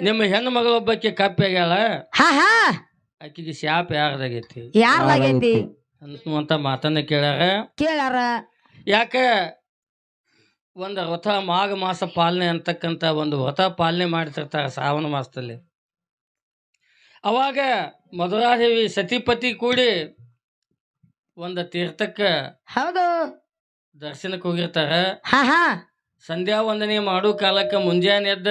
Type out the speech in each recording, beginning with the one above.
ನಿಮ್ಮ ಹೆಣ್ಣು ಮಗಳೊಬ್ಬಕ್ಕೆ ಕಪ್ಪೆ ಆಗ್ಯಾಳ? ಹಾ ಹಾ. ಆಕಿಗೆ ಶಾಪ್ ಯಾರ್ದಾಗೈತಿ? ಯಾರ್ದಾಗೈತಿ? ಅಂತ ಮಾತನ್ನ ಕೇಳಾರ ಕೇಳಾರ ಯಾಕ? ಒಂದು ವ್ರತ ಮಾಘ ಮಾಸ ಪಾಲನೆ ಅಂತಕ್ಕಂಥ ಒಂದು ವ್ರತ ಪಾಲನೆ ಮಾಡ್ತಿರ್ತಾರೆ ಶ್ರಾವಣ ಮಾಸದಲ್ಲಿ. ಅವಾಗ ಮಧುರಾದೇವಿ ಸತಿಪತಿ ಕೂಡಿ ಒಂದು ತೀರ್ಥಕ್ಕೆ ಹೌದು. ದರ್ಶನಕ್ಕೆ ಹೋಗಿರ್ತಾರ. ಸಂಧ್ಯಾ ವಂದನೆ ಮಾಡೋ ಕಾಲಕ್ಕೆ ಮುಂಜಾನೆ ಎದ್ದ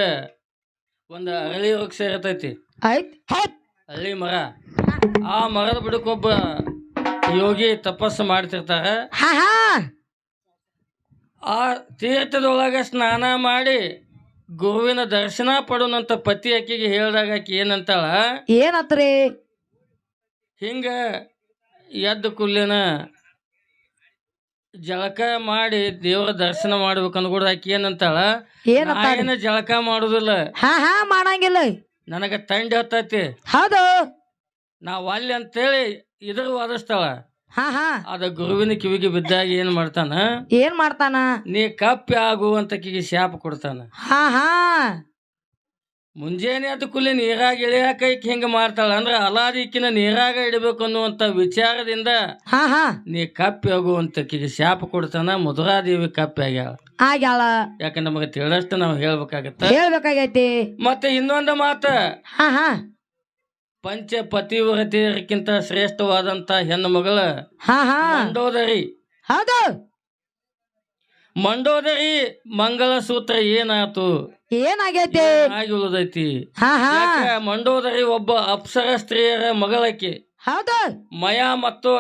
ಒಂದು ಅರಳಿ ವೃಕ್ಷ ಇರ್ತೈತಿ ಆಯ್ತ್? ಮರ. ಆ ಮರದ ಬುಡಕ್ಕೊಬ್ಬ ಯೋಗಿ ತಪಸ್ಸು ಮಾಡ್ತಿರ್ತಾರ. ಹಾ ಹಾ. ಆ ತೀರ್ಥದೊಳಗ ಸ್ನಾನ ಮಾಡಿ ಗುರುವಿನ ದರ್ಶನ ಪಡುವಂತ ಪತಿ ಆಕಿಗೆ ಹೇಳಿದಾಗ ಆಕಿ ಏನಂತಾಳ? ಏನತ್ರಿ ಹಿಂಗ ಎದ್ದ ಕುಲ್ಲಿನ ಜಳಕ ಮಾಡಿ ದೇವರ ದರ್ಶನ ಮಾಡ್ಬೇಕು ಕೂಡ ಆಕಿ ಏನಂತಾಳ? ನಾ ಏನ ಜಳಕ ಮಾಡುದಿಲ್ಲ. ಹಾ ಹಾ ಮಾಡಂಗಿಲ್ಲ. ನನಗ ತಂಡಿ ಹತ್ತೈತಿ. ಹೌದು. ನಾವ್ ಅಲ್ಲಿ ಅಂತೇಳಿ ಇದ್ರ ವಾದಿಸ್ತಾಳ. ಹಾ ಹಾ. ಅದ ಗುರುವಿನ ಕಿವಿಗೆ ಬಿದ್ದಾಗ ಏನ್ ಮಾಡ್ತಾನ? ಏನ್ ಮಾಡ್ತಾನ? ನೀ ಕಪ್ಪೆ ಆಗು ಅಂತ ಆಕಿಗೆ ಶಾಪ ಕೊಡ್ತಾನ. ಹಾ ಹಾ. ಮುಂಜಾನೆ ಅದು ಕುಲಿ ನೀರಾಗ ಇಳಿಯಾಕೈಕ್ ಹಿಂಗ ಮಾಡ್ತಾಳ? ಅಂದ್ರ ಅಲಾದಿಕ್ಕಿನ ನೀರಾಗ ಇಡಬೇಕು ಅನ್ನುವಂತ ವಿಚಾರದಿಂದ ಹಾ ಹಾ. ನೀ ಕಪ್ಪಿ ಹೋಗುವಂತ ಶಾಪ ಕೊಡ್ತಾನ ಮಧುರಾದೇವಿ ಕಪ್ಪಿ ಆಗ್ಯಾಳ. ಆಗ್ಯಾಳ. ಯಾಕಂದ್ರೆ ನಮಗೆ ತಿಳಿದಷ್ಟು ನಾವು ಹೇಳ್ಬೇಕಾಗತ್ತ. ಹೇಳ್ಬೇಕಾಗೈತಿ. ಮತ್ತೆ ಇನ್ನೊಂದು ಮಾತ. ಹಾ ಹಾ. ಪಂಚ ಪತಿವ್ರತೆಯರಿಗಿಂತ ಶ್ರೇಷ್ಠವಾದಂತ ಹೆಣ್ಣು ಮಗಳ ಹಾ ಹಾ. ಮಂಡೋದರಿ. ಹೌದು. ಮಂಡೋದರಿ ಮಂಗಳ ಸೂತ್ರ ಏನಾಯ್ತು? ಏನಾಗೈತಿ? ಆಗಿ ಉಳಿದೈತಿ? ಹಾ ಹಾ. ಯಾಕ ಮಂಡೋದರಿ ಒಬ್ಬ ಅಪ್ಸರ ಸ್ತ್ರೀಯರ ಮಗಳಕ್ಕೆ ಹೌದು. ಮಯ ಮತ್ತು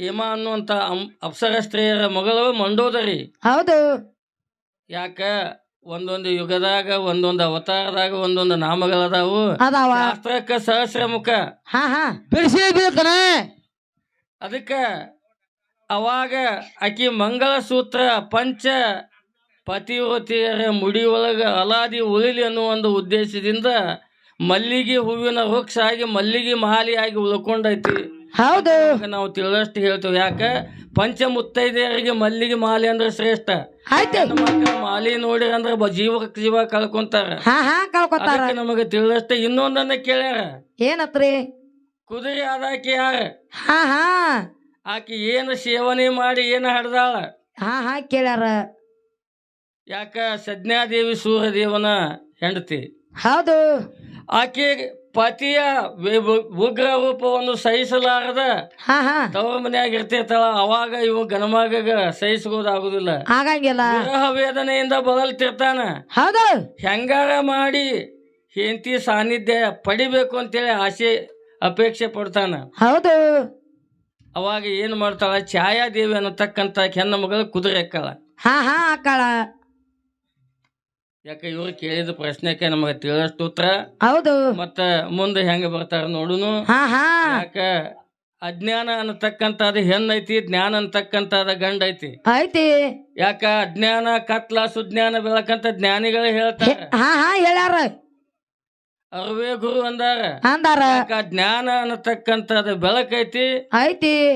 ಹೇಮ ಅನ್ನುವಂತ ಅಂ- ಅಪ್ಸರ ಸ್ತ್ರೀಯರ ಮಗಳು ಮಂಡೋದರಿ. ಹೌದು. ಯಾಕ? ಒಂದೊಂದು ಯುಗದಾಗ ಒಂದೊಂದು ಅವತಾರದಾಗ ಒಂದೊಂದು ನಾಮಗಳದಾವು. ಅದಾವ. ಶಾಸ್ತ್ರಕ್ಕ ಸಹಸ್ರ ಮುಖ ಹಾ. ಹಾ ಅದಕ್ಕ ಅವಾಗ ಆಕಿ ಮಂಗಳ ಸೂತ್ರ ಪಂಚ ಪತಿವ್ರತಿಯರ ಮುಡಿ ಒಳಗ ಅಲಾದಿ ಉಳಿಲಿ ಅನ್ನುವ ಒಂದು ಉದ್ದೇಶದಿಂದ ಮಲ್ಲಿಗೆ ಹೂವಿನ ವೃಕ್ಷ ಆಗಿ ಮಲ್ಲಿಗೆ ಮಾಲಿಯಾಗಿ ಆಗಿ ಉಳ್ಕೊಂಡೈತಿ. ಹೌದು. ನಾವು ತಿಳಿದಷ್ಟು ಹೇಳ್ತೇವೆ. ಯಾಕೆ? ಪಂಚ ಮುತ್ತೈದೆಯರಿಗೆ ಮಲ್ಲಿಗೆ ಮಾಲೆ ಅಂದ್ರೆ ಶ್ರೇಷ್ಠ. ಮಾಲಿ ನೋಡಿ ಅಂದ್ರೆ ಜೀವ ಜೀವ ಕಳ್ಕೊಂತಾರ. ನಮಗೆ ತಿಳಿದಷ್ಟೇ ಇನ್ನೊಂದನ್ನ ಕೇಳ್ಯಾರ. ಏನತ್ರಿ? ಕುದುರೆ ಆದಾಕಿ ಯಾರ? ಹಾ ಹಾ. ಆಕಿ ಏನು ಸೇವನೆ ಮಾಡಿ ಏನು ಹಡ್ದಾಳ? ಹಾ ಹಾ ಕೇಳ್ಯಾರ. ಯಾಕ ಸಜ್ಞಾದೇವಿ ಸೂರ್ಯದೇವನ ಹೆಂಡತಿ? ಹೌದು. ಆಕೆ ಪತಿಯ ವಿ- ಉಗ್ರ ರೂಪವನ್ನು ಸಹಿಸಲಾರದ ಹಾ ಹಾ. ತವರ ಮನ್ಯಾಗ ಇರ್ತಿರ್ತಾಳ ಅವಾಗ ಇವ ಗಣಮಗ ಸಹಿಸ್ಕೋದಾಗುದಿಲ್ಲ ಆಗಂಗಿಲ್ಲ. ವಿರಹ ವೇದನೆಯಿಂದ ಬದಲ್ತಿರ್ತಾನ. ಹೌದು. ಹೆಂಗಾರ ಮಾಡಿ ಹೆಂಡತಿ ಸಾನ್ನಿಧ್ಯ ಪಡಿಬೇಕು ಅಂತೇಳಿ ಆಸೆ ಅಪೇಕ್ಷೆ ಪಡ್ತಾನ. ಹೌದು. ಅವಾಗ ಏನು ಮಾಡ್ತಾಳ? ಛಾಯಾದೇವಿ ಅನ್ನತಕ್ಕಂಥ ಹೆಣ್ಣು ಮಗಳು ಕುದುರೆ ಹಾಕಾಳ ಹಾ ಹಾ ಅಕ್ಕಳ. ಯಾಕೆ ಇವ್ರು ಕೇಳಿದ ಪ್ರಶ್ನೆಕ್ಕೆ ನಮಗೆ ತಿಳಿದಷ್ಟು ಉತ್ತರ? ಹೌದು. ಮತ್ತ ಮುಂದೆ ಹೆಂಗ ಬರ್ತಾರ ನೋಡುನು? ಹಾ ಹಾ. ಯಾಕ ಅಜ್ಞಾನ ಅನ್ನತಕ್ಕಂಥದ್ದು ಹೆಣ್ಣೈತಿ ಜ್ಞಾನ ಅನ್ನತಕ್ಕಂಥದ್ದು ಗಂಡ ಐತಿ. ಐತಿ. ಯಾಕ ಅಜ್ಞಾನ ಕತ್ಲ ಸುಜ್ಞಾನ ಬೆಳಕಂತ ಜ್ಞಾನಿಗಳೇ ಹೇಳ್ತಾರ. ಹಾ ಹಾ ಹೇಳ್ಯಾರ. ಅರುವೇ ಗುರು ಅಂದಾರ. ಅಂದಾರ. ಯಾಕ ಜ್ಞಾನ ಅನ್ನತಕ್ಕಂಥದ್ದು ಬೆಳಕೈತಿ ಐತಿ?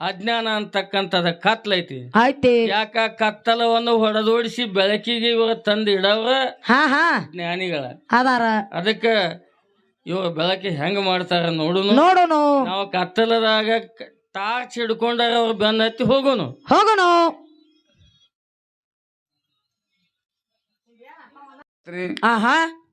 ಅಜ್ಞಾನ ಅಂತಕ್ಕಂಥದ್ದು ಕತ್ಲೈತಿ ಐತಿ. ಯಾಕ ಕತ್ತಲವನ್ನು ಹೊಡೆದೋಡಿಸಿ ಬೆಳಕಿಗೆ ಇವರು ತಂದು ಇಡವ್ರ? ಹಾ ಹಾ. ಜ್ಞಾನಿಗಳ. ಅದಾರ. ಅದಕ್ಕ ಇವ್ರ ಬೆಳಕಿ ಹೆಂಗ ಮಾಡ್ತಾರ ನೋಡುನು. ನೋಡುನು. ನಾವು ಕತ್ತಲದಾಗ ಕ- ಟಾರ್ಚ್ ಹಿಡ್ಕೊಂಡಾರ ಅವ್ರ ಬೆನ್ನ ಹತ್ತಿ ಹೋಗೋನು. ಹೋಗುನು. ಆಹಾ.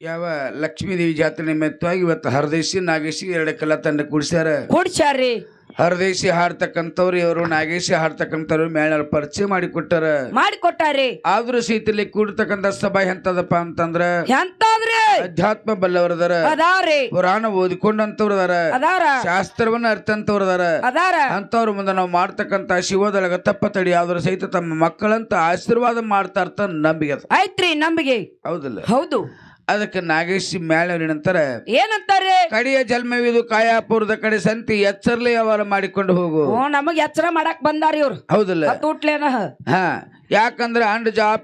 ಯಾವ ಲಕ್ಷ್ಮೀದೇವಿ ಜಾತ್ರೆ ನಿಮಿತ್ತವಾಗಿ ಇವತ್ತು ಹರದೇಶಿ ನಾಗೇಶಿ ಎರಡು ಕಲಾ ತಂಡ ಕೂಡಿಸ್ಯಾರ. ಕುಡ್ಸ್ಯಾರ್ರಿ. ಹರದೇಶಿ ಹಾಡ್ತಕ್ಕಂಥವ್ರು ಇವರು ನಾಗೇಶಿ ಹಾಡ್ತಕ್ಕಂಥವ್ರು ಮೇಳ ಪರಿಚಯ ಮಾಡಿ ಕೊಟ್ಟಾರ. ಮಾಡಿ ಕೊಟ್ಟಾರಿ ಆದ್ರೂ ಸೀತಲ್ಲಿ ಕೂಡ್ತಕ್ಕಂಥ ಸಭಾ ಎಂತದಪ್ಪ ಅಂತಂದ್ರ ಎಂತಾದ್ರಿ? ಅಧ್ಯಾತ್ಮ ಬಲ್ಲವರದಾರ. ಅದಾವ್ರಿ ಪುರಾಣ ಓದಿಕೊಂಡಂತವ್ರು ಅದಾರ. ಅದಾರ ಶಾಸ್ತ್ರವನ್ನ ಅರ್ಥಂತವ್ರು ಅದಾರ. ಅದಾರ ಅಂತವ್ರ ಮುಂದೆ ನಾವು ಮಾಡ್ತಕ್ಕಂಥ ಶಿವದೊಳಗ ತಪ್ಪ ತಡಿ ಆದ್ರೂ ಸಹಿತ ತಮ್ಮ ಮಕ್ಕಳಂತ ಆಶೀರ್ವಾದ ಮಾಡ್ತಾ ಇರ್ತ ನಂಬಿಕೆ ಅದ. ಐತ್ರಿ ನಂಬಿಕೆ. ಹೌದಲ್ಲ? ಹೌದು. ಅದಕ್ಕೆ ನಾಗೇಶಿ ಮ್ಯಾಲೆ ನಂತರ ಏನಂತಾರೆ? ಕಡೆಯ ಜನ್ಮವಿದು ಕಾಯಾಪುರದ ಕಡೆ ಸಂತಿ ಎಚ್ಚರ್ಲಿ ಅವರ ಮಾಡಿಕೊಂಡು ಹೋಗು. ನಮಗೆ ಎಚ್ಚರ ಮಾಡಕ್ ಬಂದಾರ ಇವ್ರು. ಹೌದಲ್ಲ? ತೂಟ್ಲೇನ ಹಾ ಯಾಕಂದ್ರೆ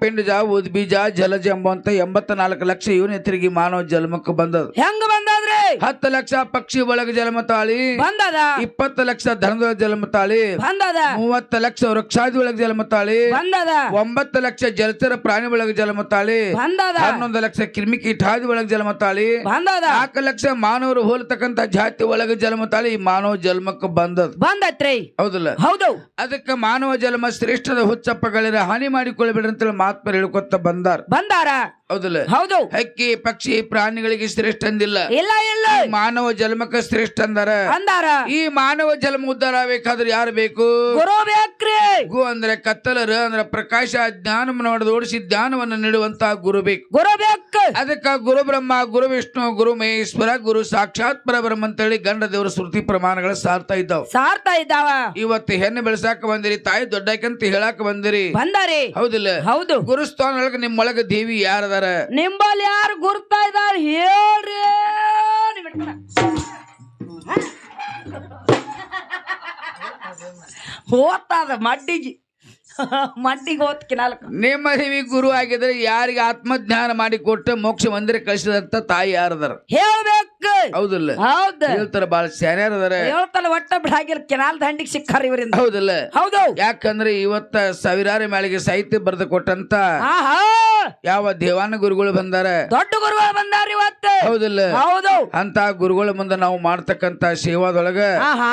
ಪಿಂಡ್ ಜಾ ಉದ್ಬೀಜ ಜಲಜ ಎಂಬಂತ ಎಂಬತ್ತ ನಾಲ್ಕು ಲಕ್ಷ ಯೂನಿತರಿಗೆ ಮಾನವ ಜನ್ಮಕ್ಕೆ ಬಂದದ ಹೆಂಗ್ ಬಂದಾದ್ರಿ? ಹತ್ತು ಲಕ್ಷ ಪಕ್ಷಿ ಒಳಗೆ ಜನ್ಮ ತಾಳಿ. ಬಂದದ? ಇಪ್ಪತ್ತು ಲಕ್ಷ ಧನದೊಳಗೆ ಜನ್ಮ ತಾಳಿ. ಬಂದದ? ಮೂವತ್ತು ಲಕ್ಷ ವೃಕ್ಷಾದಿ ಒಳಗೆ ಜನ್ಮ ತಾಳಿ. ಬಂದದ? ಒಂಬತ್ತು ಲಕ್ಷ ಜಲಚರ ಪ್ರಾಣಿ ಒಳಗೆ ಜನ್ಮ ತಾಳಿ. ಬಂದದ? ಹನ್ನೊಂದು ಲಕ್ಷ ಕ್ರಿಮಿಕೀಟಾದಿ ಒಳಗೆ ಜಲಮ ತಾಳಿ. ಬಂದದ? ನಾಲ್ಕು ಲಕ್ಷ ಮಾನವರು ಹೋಲ್ತಕ್ಕಂತ ಜಾತಿ ಒಳಗೆ ಜಲಮ ತಾಳಿ. ಮಾನವ ಜನ್ಮಕ್ಕೆ ಬಂದದ ಬಂದತ್ರಿ. ಹೌದಲ್ಲ? ಹೌದು. ಅದಕ್ಕೆ ಮಾನವ ಜನ್ಮ ಶ್ರೇಷ್ಠದ ಹುಚ್ಚಪ್ಪಗಳಿರ ಹಾನಿ ಮಾಡಿಕೊಳ್ಳಬೇಡ ಅಂತೇಳಿ ಮಾತ್ಮರು ಹೇಳ್ಕೊತ ಬಂದಾರ. ಬಂದಾರ? ಹೌದಲ್ಲ? ಹೌದು. ಹಕ್ಕಿ ಪಕ್ಷಿ ಪ್ರಾಣಿಗಳಿಗೆ ಶ್ರೇಷ್ಠ ಅಂದಿಲ್ಲ. ಇಲ್ಲ ಇಲ್ಲ. ಮಾನವ ಜನ್ಮಕ್ಕೆ ಶ್ರೇಷ್ಠ ಅಂದಾರ. ಅಂದಾರ. ಈ ಮಾನವ ಜನ್ಮ ಉದ್ಧಾರ ಆಗ್ಬೇಕಾದ್ರೆ ಯಾರು ಬೇಕು? ಗುರು ಬೇಕ್ರಿ. ಗು ಅಂದ್ರೆ ಕತ್ತಲರು ಅಂದ್ರೆ ಪ್ರಕಾಶ ಜ್ಞಾನವನ್ನು ಹೊಡೆದು ಓಡಿಸಿ ಜ್ಞಾನವನ್ನು ನೀಡುವಂತಹ ಗುರು ಬೇಕು. ಗುರು ಬೇಕು. ಅದಕ್ಕ ಗುರು ಬ್ರಹ್ಮ ಗುರು ವಿಷ್ಣು ಗುರು ಮಹೇಶ್ವರ ಗುರು ಸಾಕ್ಷಾತ್ ಪರಬ್ರಹ್ಮ ಅಂತೇಳಿ ಗಂಡ ದೇವರ ಶ್ರುತಿ ಪ್ರಮಾಣಗಳು ಸಾರ್ತಾ ಇದ್ದಾವ. ಸಾರ್ತಾ ಇದ್ದಾವ. ಇವತ್ತು ಹೆಣ್ಣು ಬೆಳೆಸಾಕ ಬಂದಿರಿ ತಾಯಿ ದೊಡ್ಡಾಕಂತ ಹೇಳಾಕ ಬಂದಿರಿ. ಬಂದಾರಿ. ಹೌದಿಲ್ಲ? ಹೌದು. ಗುರುಸ್ಥಾನ ಒಳಗ ನಿಮ್ಮೊಳಗೆ ದೇವಿ ಯಾರದಾರ ನಿಂಬಲ್ಲಿ ಯಾರು ಗುರ್ತಾ ಇದಾರ ಹೇಳ್ರಿ ಹೋಗ್ತದ ಮಡ್ಡಿಗೆ ನಿಮ್ಮ ಹಿವಿ ಗುರು ಆಗಿದ್ರೆ ಯಾರಿಗೆ ಆತ್ಮಜ್ಞಾನ ಮಾಡಿ ಕೊಟ್ಟು ಮೋಕ್ಷ ಮಂದಿರ ಕಳಿಸಿದಂತ ತಾಯಿ ಯಾರದಾರ? ಹೇಳ್ಬೇಕು. ಹೌದಿಲ್ಲ? ಹೌದು. ಹೇಳ್ತಾರ ಬಾಳ ಶಾನ್ಯಾರದಾರ ಹೇಳ್ತಾರ ಒಟ್ಟ ಬಿಡಾಗಿಲ್ಲ. ಕೆನಾಲ್ ದಂಡಿಗೆ ಸಿಕ್ಕಾರ ಇವರಿಂದ. ಹೌದಿಲ್ಲ? ಹೌದು. ಯಾಕಂದ್ರೆ ಇವತ್ತ ಸಾವಿರಾರು ಮೇಳಿಗೆ ಸಾಹಿತ್ಯ ಬರೆದು ಕೊಟ್ಟಂತ ಆಹಾ. ಯಾವ ದೇವಾನ ಗುರುಗಳು ಬಂದಾರ? ದೊಡ್ಡ ಗುರುಗಳು ಬಂದಾರ ಇವತ್ತು. ಹೌದಿಲ್ಲ? ಹೌದು. ಅಂತ ಗುರುಗಳ ಮುಂದೆ ನಾವು ಮಾಡ್ತಕ್ಕಂತ ಸೇವಾದೊಳಗ ಆಹಾ.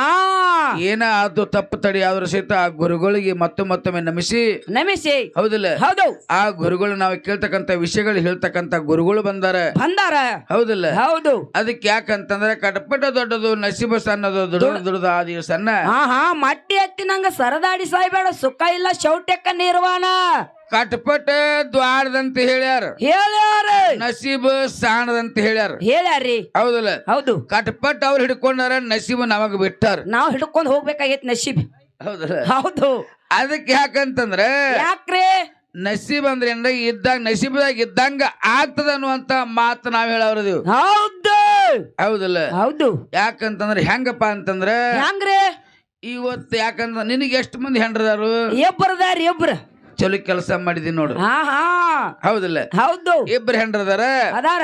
ಏನ ಅದು ತಪ್ಪು ತಡಿ ಆದ್ರೂ ಸಹಿತ ಆ ಗುರುಗಳಿಗೆ ಮತ್ತೆ ಮತ್ತೊಮ್ಮೆ ನಮಿಸಿ. ನಮಿಸಿ. ಹೌದಿಲ್ಲ? ಹೌದು. ಆ ಗುರುಗಳು ನಾವು ಕೇಳ್ತಕ್ಕಂತ ವಿಷಯಗಳು ಹೇಳ್ತಕ್ಕಂತ ಗುರುಗಳು ಬಂದಾರ. ಬಂದಾರ. ಹೌದಿಲ್ಲ? ಹೌದು. ಅದಕ್ಕೆ ಯಾಕಂತಂದ್ರೆ ಕಟಪಟ ದೊಡ್ಡದು ನಸೀಬ ಸಣ್ಣದು ದುಡಿದು ದುಡಿದು ಆ ದಿವಸ ಮಟ್ಟಿ ಹತ್ತಿ ನಂಗ ಸರದಾಡಿ ಸಾಯ್ಬೇಡ ಸುಖ ಇಲ್ಲ ಶೌಟ್ಯಕ್ಕ ನಿರ್ವಾಣ. ಕಟಪಟ ದ್ವಾರದಂತ ಹೇಳ್ಯಾರ. ಹೇಳ್ಯಾರ. ನಸೀಬ್ ಸಾಣದಂತ ಹೇಳ್ಯಾರ. ಹೇಳ್ಯಾರಿ ಹೌದಲ್ಲ? ಹೌದು. ಕಟ್ಪಟ್ ಅವ್ರು ಹಿಡ್ಕೊಂಡಾರ ನಸೀಬ್ ನಮಗ್ ಬಿಟ್ಟಾರ. ನಾವ್ ಹಿಡ್ಕೊಂಡ್ ಹೋಗ್ಬೇಕಾಗೈತ್ ನಸೀಬ್. ಹೌದಲ್ಲ? ಹೌದು. ಅದಕ್ಕೆ ಯಾಕಂತಂದ್ರ ಯಾಕ್ರಿ? ನಸೀಬ್ ಅಂದ್ರೆ ಏನ್ರ? ಇದ್ದಾಗ ನಸೀಬ್ದಾಗ ಇದ್ದಂಗ ಆಗ್ತದ ಅನ್ನುವಂತ ಮಾತು ನಾವ್ ಹೇಳವ್ರದಿವ್ ಹೌದು. ಹೌದಲ್ಲ? ಹೌದು. ಯಾಕಂತಂದ್ರ ಹೆಂಗಪ್ಪ ಅಂತಂದ್ರ ಹೆಂಗ್ರಿ? ಇವತ್ತು ಯಾಕಂದ್ರ ನಿನಗೆ ಎಷ್ಟು ಮಂದಿ ಹೆಂಡ್ರದಾರು? ಇಬ್ಬರದಾರಿ ಇಬ್ರ. ಚಲೋ ಕೆಲಸ ಮಾಡಿದಿ ನೋಡು. ಆಹಾ ಹೌದಲ್ಲ? ಹೌದು. ಇಬ್ರು ಹೆಂಡ್ರದಾರ? ಅದಾರ.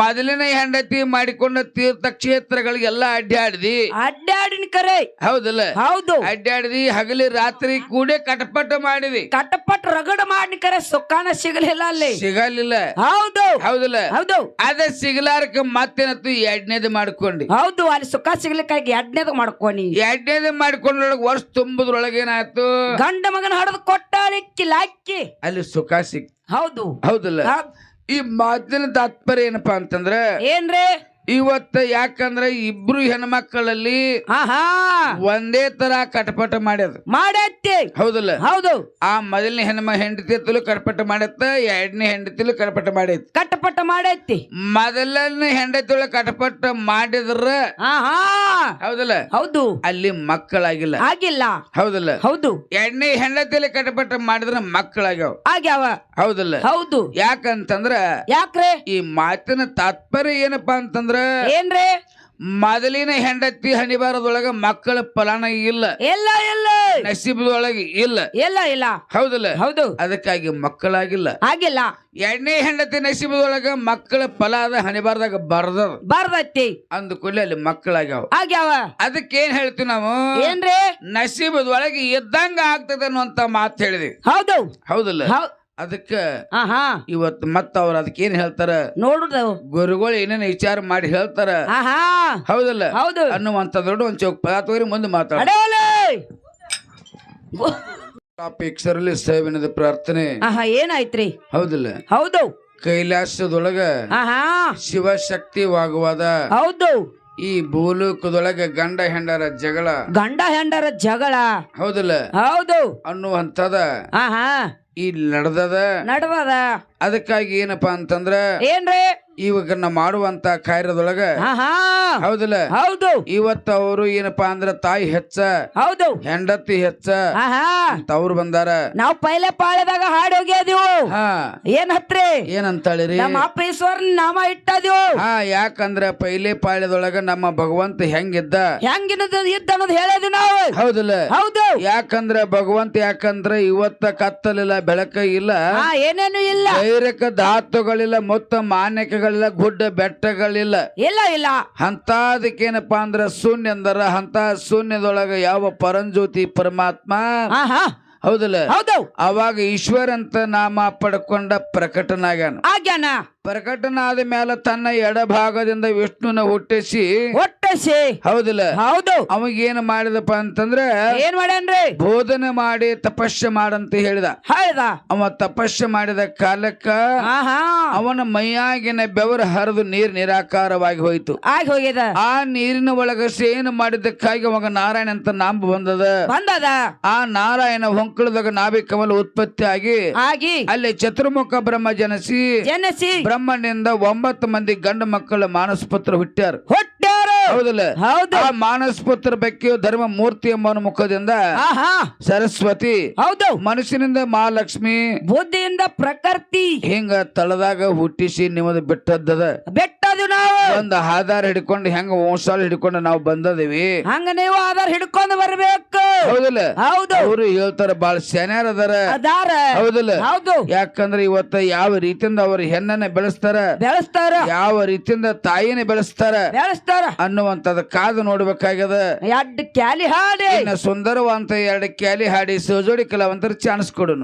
ಮೊದಲಿನ ಹೆಂಡತಿ ಮಾಡಿಕೊಂಡ ತೀರ್ಥ ಕ್ಷೇತ್ರಗಳಿಗೆಲ್ಲ ಅಡ್ಡಾಡ್ದಿ ಅಡ್ಡಾಡಿನ ಕರೆ. ಹೌದಲ್ಲ? ಹೌದು. ಅಡ್ಡಾಡ್ದಿ ಹಗಲಿ ರಾತ್ರಿ ಕೂಡೆ ಕಟಪಟ ಮಾಡಿದಿ. ಕಟಪಟ ರಗಡ ಮಾಡಿ ಕರೆ ಸುಖಾನ ಸಿಗಲಿಲ್ಲ ಅಲ್ಲಿ. ಸಿಗಲಿಲ್ಲ. ಹೌದು. ಹೌದಲ್ಲ? ಹೌದು. ಅದ ಸಿಗಲಾರಕ ಮತ್ತೇನತ್ತು ಎರಡನೇದು ಮಾಡ್ಕೊಂಡಿ. ಹೌದು ಅಲ್ಲಿ ಸುಖ ಸಿಗ್ಲಿಕ್ಕಾಗಿ ಎಡ್ನೇದು ಮಾಡ್ಕೊನಿ. ಎರಡನೇದು ಮಾಡ್ಕೊಂಡ್ರೊಳಗೆ ವರ್ಷ ತುಂಬುದ್ರೊಳಗೆ ಏನಾಯ್ತು ಗಂಡ ಮಗನ ಹಡದ್ ಲಾಕ್ಕಿ ಅಲ್ಲಿ ಸುಖ ಸಿಕ್ ಹೌದು. ಹೌದಲ್ಲ? ಈ ಮಾತಿನ ತಾತ್ಪರ್ಯ ಏನಪ್ಪಾ ಅಂತಂದ್ರೆ ಏನ್ರಿ? ಇವತ್ತ ಯಾಕಂದ್ರೆ ಇಬ್ರು ಹೆಣ್ಮಕ್ಕಳಲ್ಲಿ ಒಂದೇ ತರ ಕಟಪಟ ಮಾಡ್ಯದ ಮಾಡತ್ತೆ. ಹೌದಲ್ಲ? ಹೌದು. ಆ ಮೊದಲನೇ ಹೆಣ್ಮ ಹೆಂಡತಿ ಕಟಪಟ ಮಾಡತ್ತ ಎರಡನೇ ಹೆಂಡತಿಲು ಕಟಪಟ ಮಾಡೈತಿ. ಕಟ್ಟಪಟ್ಟ ಮಾಡೈತಿ ಮೊದಲನೇ ಹೆಂಡತಿಳು ಕಟಪಟ ಮಾಡಿದ್ರ ಹೌದಲ್ಲ? ಹೌದು. ಅಲ್ಲಿ ಮಕ್ಕಳಾಗಿಲ್ಲ. ಆಗಿಲ್ಲ. ಹೌದಲ್ಲ? ಹೌದು. ಎರಡನೇ ಹೆಂಡತಿಯಲ್ಲಿ ಕಟಪಟ ಮಾಡಿದ್ರ ಮಕ್ಕಳಾಗ್ಯಾವ. ಆಗ್ಯಾವ. ಹೌದಲ್ಲ? ಹೌದು. ಯಾಕಂತಂದ್ರ ಯಾಕ್ರೆ? ಈ ಮಾತಿನ ತಾತ್ಪರ್ಯ ಏನಪ್ಪಾ ಅಂತಂದ್ರ ಏನ್ರಿ? ಮೊದಲಿನ ಹೆಂಡತಿ ಹಣಿಬಾರದೊಳಗ ಮಕ್ಕಳ ಫಲಾನ ಇಲ್ಲ. ಇಲ್ಲ ಇಲ್ಲ. ನಸೀಬದೊಳಗೆ ಇಲ್ಲ. ಇಲ್ಲ ಇಲ್ಲ. ಹೌದಲ್ಲ? ಹೌದು. ಅದಕ್ಕಾಗಿ ಮಕ್ಕಳಾಗಿಲ್ಲ. ಆಗಿಲ್ಲ. ಎಣ್ಣೆ ಹೆಂಡತಿ ನಸೀಬದೊಳಗ ಮಕ್ಕಳ ಫಲ ಅದ ಹಣಿಬಾರ್ದಾಗ ಬರ್ದ ಬರ್ದತ್ತಿ ಅಂದ ಕೂಡಲೇ ಅಲ್ಲಿ ಮಕ್ಕಳಾಗ್ಯಾವ. ಆಗ್ಯಾವ. ಅದಕ್ಕೆ ಏನ್ ಹೇಳ್ತೀವಿ ನಾವು? ಏನ್ರಿ? ನಸೀಬದೊಳಗೆ ಇದ್ದಂಗ ಆಗ್ತದೆ ಅನ್ನುವಂತ ಮಾತು ಹೇಳಿದ್ವಿ ಹೌದು. ಹೌದಲ್ಲ? ಹೌ ಅದಕ್ಕ ಆಹಾ. ಇವತ್ತು ಮತ್ತ ಅವ್ರ ಅದಕ್ಕೆ ಏನ್ ಹೇಳ್ತಾರ? ನೋಡುದು ಗುರುಗಳು ಏನೇನು ವಿಚಾರ ಮಾಡಿ ಹೇಳ್ತಾರ? ಆಹಾ. ಹೌದಲ್ಲ? ಹೌದು. ಅನ್ನುವಂತ ದೊಡ್ಡ ಒಂದ್ ಚೌಕ್ ಪದ ತೋರಿ ಮುಂದೆ ಮಾತಾಡ. ಅಡೋಲೆ. ಅಪೇಕ್ಷರಲ್ಲಿ ಸೇವನದ ಪ್ರಾರ್ಥನೆ. ಆಹಾ ಏನಾಯ್ತ್ರಿ? ಹೌದಲ್ಲ? ಹೌದು. ಕೈಲಾಸದೊಳಗ ಆಹಾ. ಶಿವಶಕ್ತಿ ವಾಗುವಾದ ಹೌದು. ಈ ಭೂಲೋಕದೊಳಗ ಗಂಡ ಹೆಂಡರ ಜಗಳ. ಗಂಡ ಹೆಂಡರ ಜಗಳ. ಹೌದಲ್ಲ? ಹೌದು. ಅನ್ನುವಂತದ ಈ ನಡೆದದ. ನಡ್ದದ. ಅದಕ್ಕಾಗಿ ಏನಪ್ಪಾ ಅಂತಂದ್ರ ಏನ್ರಿ? ಇವಾಗ ನಾ ಮಾಡುವಂತ ಕಾರ್ಯದೊಳಗ ಹೌದಲ್ಲ? ಹೌದು. ಇವತ್ತ ಅವರು ಏನಪ್ಪಾ ಅಂದ್ರ ತಾಯಿ ಹೆಚ್ಚ ಹೌದು. ಹೆಂಡತಿ ಹೆಚ್ಚ. ಅವ್ರು ಬಂದಾರ. ನಾವು ಪೈಲೆ ಪಾಳ್ಯದಾಗ ಹಾಡಿ ಹೋಗ್ಯಾದಿವು. ಹಾ. ಏನ್ ಹತ್ರಿ? ಏನಂತಾಳಿರಿ? ನಮ್ಮ ಅಪ್ಪ ಈಶ್ವರ್ ನಾಮ ಇಟ್ಟದೀವು. ಹಾ ಯಾಕಂದ್ರ ಪೈಲೆ ಪಾಳ್ಯದೊಳಗ ನಮ್ಮ ಭಗವಂತ ಹೆಂಗಿದ್ದ? ಹೆಂಗಿನದ ಇದ್ದ ಅನ್ನೋದು ಹೇಳೋದು ನಾವು. ಹೌದಲ್ಲ? ಹೌದು. ಯಾಕಂದ್ರ ಭಗವಂತ ಯಾಕಂದ್ರ ಇವತ್ತ ಕತ್ತಲಿಲ್ಲ ಬೆಳಕ ಇಲ್ಲ. ಏನೇನು ಇಲ್ಲ. ಧೈರ್ಯಕ ಧಾತುಗಳಿಲ್ಲ ಮೊತ್ತ ಮಾನ್ಯಕ ಗುಡ್ಡಗಳಿಲ್ಲ ಗುಡ್ಡ ಬೆಟ್ಟಗಳಿಲ್ಲ. ಇಲ್ಲ ಇಲ್ಲ. ಅಂತದಕ್ಕೇನಪ್ಪಾ ಅಂದ್ರ ಶೂನ್ಯ ಅಂದರ ಅಂತ ಶೂನ್ಯದೊಳಗ ಯಾವ ಪರಂಜ್ಯೋತಿ ಪರಮಾತ್ಮ? ಹಾ ಹಾ ಹೌದಲ್ಲ? ಹೌದು. ಅವಾಗ ಈಶ್ವರ ಅಂತ ನಾಮ ಪಡ್ಕೊಂಡ ಪ್ರಕಟನಾಗ್ಯಾನ. ಆಗ್ಯಾನ. ಪ್ರಕಟನ ಆದ ಮೇಲೆ ತನ್ನ ಎಡಭಾಗದಿಂದ ವಿಷ್ಣುನ ಹುಟ್ಟಿಸಿ. ಹುಟ್ಟಿಸಿ. ಹೌದಿಲ್ಲ? ಹೌದು. ಅವಾಗ ಏನ್ ಮಾಡಿದಪ್ಪ ಅಂತಂದ್ರೆ ಏನ್ ಮಾಡ್ಯಾನ್ರಿ? ಬೋಧನೆ ಮಾಡಿ ತಪಸ್ಸೆ ಮಾಡಂತ ಹೇಳಿದ. ಹೌದ ಅವ ತಪಸ್ಸೆ ಮಾಡಿದ ಕಾಲಕ್ಕ ಅವನ ಮೈಯಾಗಿನ ಬೆವರು ಹರಿದು ನೀರ್ ನಿರಾಕಾರವಾಗಿ ಹೋಯ್ತು. ಆಗಿ ಹೋಗಿದ ಆ ನೀರಿನ ಒಳಗ ಸೇನ ಮಾಡಿದ್ದಕ್ಕಾಗಿ ಅವಾಗ ನಾರಾಯಣ ಅಂತ ನಾಂಬ ಬಂದದ. ಬಂದದ. ಆ ನಾರಾಯಣ ಹೊಂಕಳದಾಗ ನಾಭಿ ಕಮಲ ಉತ್ಪತ್ತಿ ಆಗಿ ಆಗಿ ಅಲ್ಲಿ ಚತುರ್ಮುಖ ಬ್ರಹ್ಮ ಜನಸಿ ಜನಸಿ ಬ್ರಹ್ಮನಿಂದ ಒಂಬತ್ತು ಮಂದಿ ಗಂಡು ಮಕ್ಕಳು ಮಾನಸಪುತ್ರ ಪುತ್ರ ಹುಟ್ಟ್ಯಾರ? ಹೌದಲ್ಲ? ಹೌದು. ಆ ಮಾನಸಪುತ್ರ ಧರ್ಮ ಮೂರ್ತಿ ಎಂಬ ಮುಖದಿಂದ ಸರಸ್ವತಿ ಹೌದು. ಮನುಷ್ಯನಿಂದ ಮಹಾಲಕ್ಷ್ಮಿ ಬುದ್ಧಿಯಿಂದ ಪ್ರಕೃತಿ. ಹಿಂಗ ತಳದಾಗ ಹುಟ್ಟಿಸಿ ನಿಮ್ಮದು ಬಿಟ್ಟದ್ದದ. ಬೆಟ್ಟದು ನಾವು. ಒಂದು ಆಧಾರ ಹಿಡ್ಕೊಂಡು ಹೆಂಗ ವಂಶಾಲ ಹಿಡ್ಕೊಂಡು ನಾವು ಬಂದದಿವಿ. ಹಂಗ ನೀವು ಆಧಾರ ಹಿಡ್ಕೊಂಡು ಬರ್ಬೇಕು. ಹೌದು. ಅವರು ಹೇಳ್ತಾರ ಬಾಳ ಸೆನ್ಯಾರ ಅದಾರ. ಅದಾರ. ಹೌದಲ್ಲ. ಹೌದು. ಯಾಕಂದ್ರೆ ಇವತ್ತ ಯಾವ ರೀತಿಯಿಂದ ಅವ್ರ ಹೆಣ್ಣನ್ನ ಬೆಳೆಸ್ತಾರ ಬೆಳೆಸ್ತಾರ. ಯಾವ ರೀತಿಯಿಂದ ತಾಯಿನ ಬೆಳೆಸ್ತಾರ ಬೆಳೆಸ್ತಾರ. ಅನ್ನುವಂತದ ಕಾದು ನೋಡ್ಬೇಕಾಗ್ಯದ. ಎರಡ್ ಕ್ಯಾಲಿ ಹಾಡಿ. ಸುಂದರವಂತ ಎರಡು ಕ್ಯಾಲಿ ಹಾಡಿ ಸೋಜೋಡಿ ಕಲಾವಂತರ ಚಾನ್ಸ್ ಕೊಡೋಣ